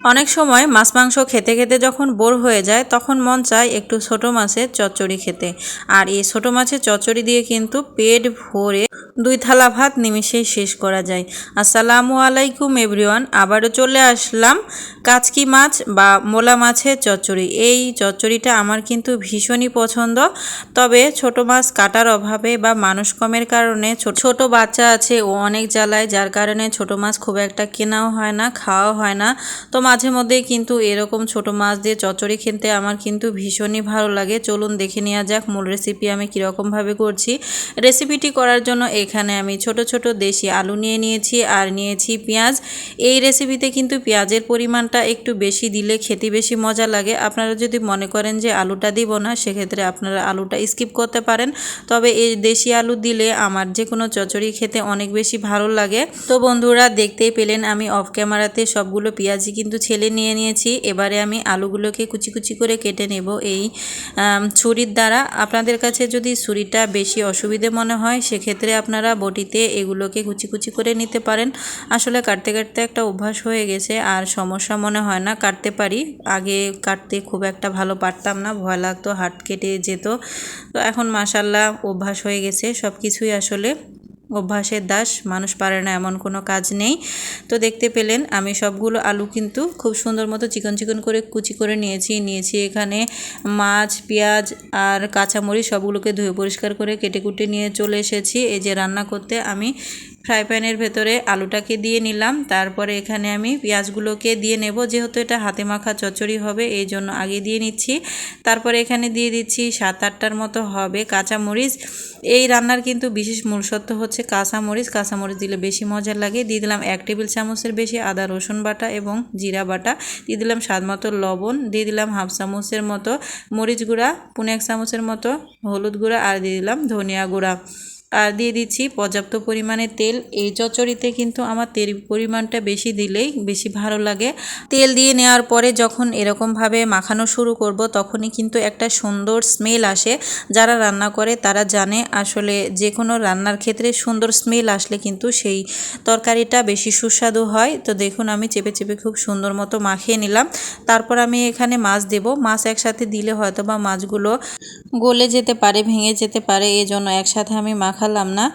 অনেক সময় মাছ মাংস খেতে খেতে যখন বোর হয়ে যায়, তখন মন চায় একটু ছোট মাছের চচ্চড়ি খেতে। আর এই ছোট মাছের চচ্চড়ি দিয়ে কিন্তু পেট ভরে দুই থালা ভাত নিমিশেই শেষ করা যায়। আসসালামু আলাইকুম এভরিওয়ান, আবারও চলে আসলাম কাচকি মাছ বা মোলা মাছের চচ্চড়ি। এই চচ্চড়িটা আমার কিন্তু ভীষণই পছন্দ। তবে ছোট মাছ কাটার অভাবে বা মানুষ কমের কারণে ছোট বাচ্চা আছে ও অনেক জ্বালায়, যার কারণে ছোট মাছ খুব একটা কেনাও হয় না, খাওয়াও হয় না। তো মাঝে মধ্যে কিন্তু এরকম ছোট মাছ দিয়ে চচ্চড়ি খেতে আমার কিন্তু ভীষণই ভালো লাগে। চলুন দেখে নেওয়া যাক মূল রেসিপি আমি কীরকমভাবে করছি। রেসিপিটি করার জন্য এখানে আমি ছোট ছোট দেশি আলু নিয়ে নিয়েছি আর নিয়েছি পেঁয়াজ। এই রেসিপিতে কিন্তু পেঁয়াজের পরিমাণটা একটু বেশি দিলে খেতে বেশি মজা লাগে। আপনারা যদি মনে করেন যে আলুটা দিব না, সেক্ষেত্রে আপনারা আলুটা স্কিপ করতে পারেন। তবে এই দেশি আলু দিলে আমার যে কোনো চচড়ি খেতে অনেক বেশি ভালো লাগে। তো বন্ধুরা, দেখতেই পেলেন আমি অফ ক্যামেরাতে সবগুলো পেঁয়াজি কিন্তু ছেলে নিয়ে নিয়েছি। এবারে আমি আলুগুলোকে কুচি কুচি করে কেটে নেব। এই ছুরির দ্বারা। আপনাদের কাছে যদি ছুরিটা বেশি অসুবিধে মনে হয়, সেক্ষেত্রে আপনারা বটিতে এগুলোকে কুচি কুচি করে নিতে পারেন। আসলে কাটতে কাটতে একটা অভ্যাস হয়ে গেছে, আর সমস্যা মনে হয় না। কাটতে পারি। আগে কাটতে খুব একটা ভালো পারতাম না, ভয় লাগতো, হাত কেটে যেত। তো এখন মাসাল্লাহ অভ্যাস হয়ে গেছে সব কিছুই আসলে। অভ্যাসের দাস, মানুষ পারে না, এমন কোনো কাজ নেই। তো দেখতে পেলেন, আমি সবগুলো আলু কিন্তু খুব সুন্দর মতো চিকন চিকন করে কুচি করে নিয়েছি। নিয়েছি এখানে মাছ, পেঁয়াজ আর কাঁচামরিচ, সবগুলোকে ধুয়ে পরিষ্কার করে কেটে কুটে নিয়ে চলে এসেছি। এই যে রান্না করতে আমি ফ্রাই প্যানের ভেতরে আলুটাকে দিয়ে নিলাম। তারপরে এখানে আমি পেঁয়াজগুলোকে দিয়ে নেব। যেহেতু এটা হাতে মাখা চচ্চড়ি হবে, এই জন্য আগে দিয়ে নিচ্ছি। তারপরে এখানে দিয়ে দিচ্ছি সাত আটটার মতো হবে কাঁচামরিচ। এই রান্নার কিন্তু বিশেষ মূলসত্ব হচ্ছে কাঁচামরিচ। কাঁচামরিচ দিলে বেশি মজা লাগে। দিয়ে দিলাম এক টেবিল চামচের বেশি আদা, রসুন বাটা এবং জিরা বাটা। দিয়ে দিলাম স্বাদ মতো লবণ। দিয়ে দিলাম হাফ চামচের মতো মরিচ গুঁড়া, পুনে এক চামচের মতো হলুদ গুঁড়া আর দিয়ে দিলাম ধনিয়া গুঁড়া। আর দিয়ে দিচ্ছি পর্যাপ্ত পরিমাণে তেল। এই চচ্চড়িতে কিন্তু আমার তেল পরিমাণটা বেশি দিলেই বেশি ভালো লাগে। তেল দিয়ে নেওয়ার পরে যখন এরকমভাবে মাখানো শুরু করব, তখনই কিন্তু একটা সুন্দর স্মেল আসে। যারা রান্না করে তারা জানে আসলে যে কোনো রান্নার ক্ষেত্রে সুন্দর স্মেল আসলে কিন্তু সেই তরকারিটা বেশি সুস্বাদু হয়। তো দেখুন, আমি চেপে চেপে খুব সুন্দর মতো মাখিয়ে নিলাম। তারপর আমি এখানে মাছ দেব। মাছ একসাথে দিলে হয়তো বা মাছগুলো গলে যেতে পারে, ভেঙে যেতে পারে। এই জন্য একসাথে আমি মাখালাম না।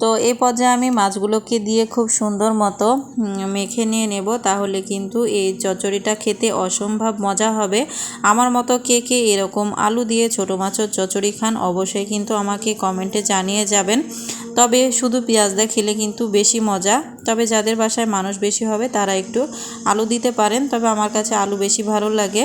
তো এই পর্যায়ে আমি মাছগুলোকে দিয়ে খুব সুন্দর মতো মেখে নিয়ে নেব। তাহলে কিন্তু এই চচ্চড়িটা খেতে অসম্ভব মজা হবে। আমার মতো কে কে এরকম আলু দিয়ে ছোটো মাছের চচড়ি খান, অবশ্যই কিন্তু আমাকে কমেন্টে জানিয়ে যাবেন। তবে শুধু পেঁয়াজ খেলে কিন্তু বেশি মজা। তবে যাদের বাসায় মানুষ বেশি হবে, তারা একটু আলু দিতে পারেন। তবে আমার কাছে আলু বেশি ভালো লাগে।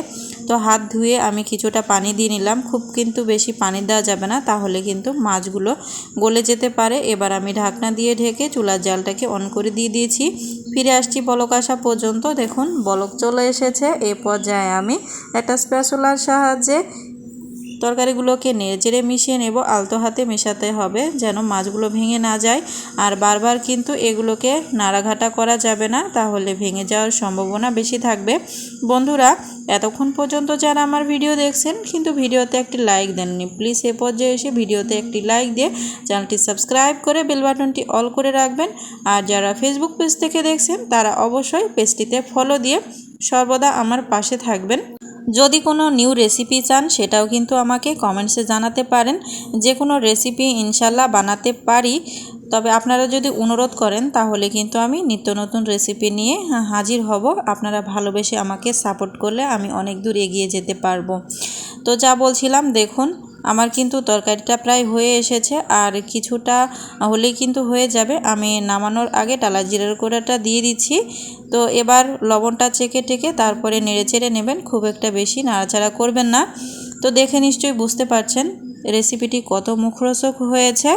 তো হাত ধুয়ে আমি কিছুটা পানি দিয়ে নিলাম। খুব কিন্তু বেশি পানি দেওয়া যাবে না, তাহলে কিন্তু মাছগুলো গলে যেতে পারে। এবার আমি ঢাকনা দিয়ে ঢেকে চুলার জালটাকে অন করে দিয়ে দিয়েছি। ফিরে আসছি বলক আসা পর্যন্ত। দেখুন, বলক চলে এসেছে। এ পর্যায়ে আমি একটা স্প্যাচুলার সাহায্যে তরকারিগুলোকে নেড়েচেড়ে মিশিয়ে নেব, আলতো হাতে মেশাতে হবে যেন মাছগুলো ভেঙে না যায়। আর বারবার কিন্তু এগুলোকে নাড়াঘাটা করা যাবে না, তাহলে ভেঙে যাওয়ার সম্ভাবনা বেশি থাকবে। বন্ধুরা, এতক্ষণ পর্যন্ত যারা আমার ভিডিও দেখছেন, কিন্তু ভিডিওতে একটি লাইক দেননি, প্লিজ এ পর্যায়ে এসে ভিডিওতে একটি লাইক দিয়ে চ্যানেলটি সাবস্ক্রাইব করে বেল বাটনটি অল করে রাখবেন। আর যারা ফেসবুক পেজ থেকে দেখছেন, তারা অবশ্যই পেজটিতে ফলো দিয়ে সর্বদা আমার পাশে থাকবেন। যদি কোনো নিউ রেসিপি চান, সেটাও কিন্তু আমাকে কমেন্টসে জানাতে পারেন। যে কোনো রেসিপি ইনশাল্লাহ বানাতে পারি। তবে আপনারা যদি অনুরোধ করেন, তাহলে কিন্তু আমি নিত্য নতুন রেসিপি নিয়ে হাজির হব। আপনারা ভালোবেসে আমাকে সাপোর্ট করলে আমি অনেক দূর এগিয়ে যেতে পারব। তো যা বলছিলাম, দেখুন আমার কিন্তু তরকারিটা প্রায় হয়ে এসেছে আর কিছুটা হলেই কিন্তু হয়ে যাবে। আমি নামানোর আগে টালা জিরার গুঁড়াটা দিয়ে দিচ্ছি। তো এবার লবণটা চেকে টেকে তারপরে নেড়ে চেড়ে নেবেন, খুব একটা বেশি নাড়াচাড়া করবেন না। তো দেখে নিশ্চয়ই বুঝতে পারছেন রেসিপিটি কত মুখরোচক হয়েছে।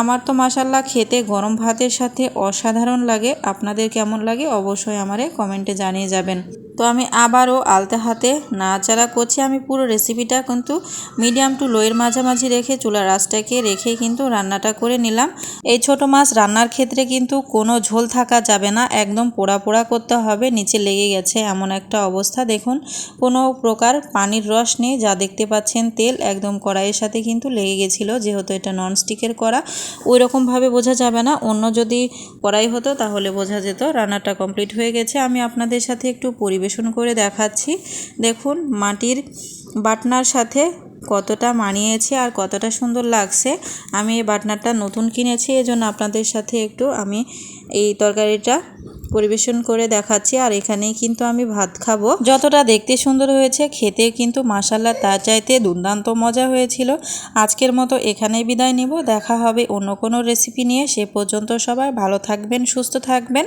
আমার তো মাসাল্লাহ খেতে গরম ভাতের সাথে অসাধারণ লাগে। আপনাদের কেমন লাগে অবশ্যই আমারে কমেন্টে জানিয়ে যাবেন। তো আমি আবারও আলতে হাতে নাড়াচাড়া করছি। আমি পুরো রেসিপিটা কিন্তু মিডিয়াম টু লোয়ের মাঝামাঝি রেখে চুলার আঁচটাকে রেখে কিন্তু রান্নাটা করে নিলাম। এই ছোট মাছ রান্নার ক্ষেত্রে কিন্তু কোনো ঝোল থাকা যাবে না, একদম পোড়া পোড়া করতে হবে, নিচে লেগে গেছে এমন একটা অবস্থা। দেখুন, কোনো প্রকার পানির রস নেই, যা দেখতে পাচ্ছেন তেল, একদম কড়াইয়ের সাথে কিন্তু লেগে গেছিল, যেহেতু এটা ননস্টিকের কড়া। ওই রকমভাবে বোঝা যাবে না, অন্য যদি কড়াই হতো তাহলে বোঝা যেত রান্নাটা কমপ্লিট হয়ে গেছে। আমি আপনাদের সাথে একটু পরিবেশ পরিবেশন করে দেখাচ্ছি। দেখুন, মাটির বাটনার সাথে কতটা মানিয়েছে আর কতটা সুন্দর লাগছে। আমি এই বাটনারটা নতুন কিনেছি, এজন্য আপনাদের সাথে একটু আমি এই তরকারিটা পরিবেশন করে দেখাচ্ছি। আর এখানেই কিন্তু আমি ভাত খাব। যতটা দেখতে সুন্দর হয়েছে, খেতে কিন্তু মাসাল্লা তার চাইতে দুর্দান্ত মজা হয়েছিল। আজকের মতো এখানেই বিদায় নিব। দেখা হবে অন্য কোনো রেসিপি নিয়ে। সে পর্যন্ত সবাই ভালো থাকবেন, সুস্থ থাকবেন।